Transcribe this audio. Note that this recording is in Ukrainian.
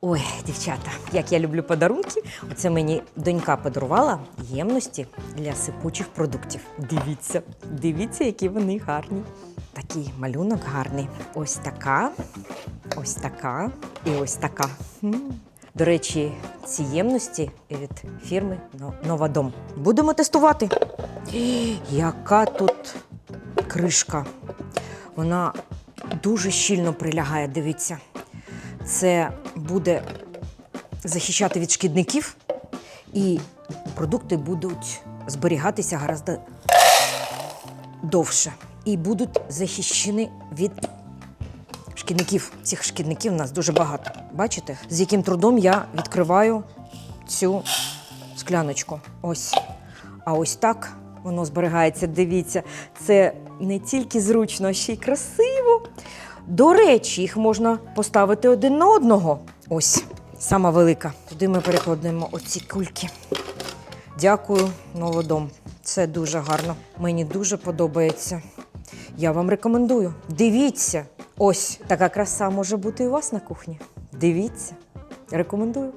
Ой, дівчата, як я люблю подарунки. Оце мені донька подарувала ємності для сипучих продуктів. Дивіться, дивіться, які вони гарні. Такий малюнок гарний. Ось така, ось така і ось така. До речі, ці ємності від фірми «Но- Новадом. Будемо тестувати. Яка тут кришка. Вона дуже щільно прилягає, дивіться. Це буде захищати від шкідників, і продукти будуть зберігатися гораздо довше і будуть захищені від шкідників. Цих шкідників у нас дуже багато. Бачите, з яким трудом я відкриваю цю скляночку. Ось. А ось так воно зберігається. Дивіться, це не тільки зручно, а ще й красиво. До речі, їх можна поставити один на одного. Ось, сама велика. Туди ми перекладемо оці кульки. Дякую, Новодом. Це дуже гарно. Мені дуже подобається. Я вам рекомендую. Дивіться, ось така краса може бути і у вас на кухні. Дивіться, рекомендую.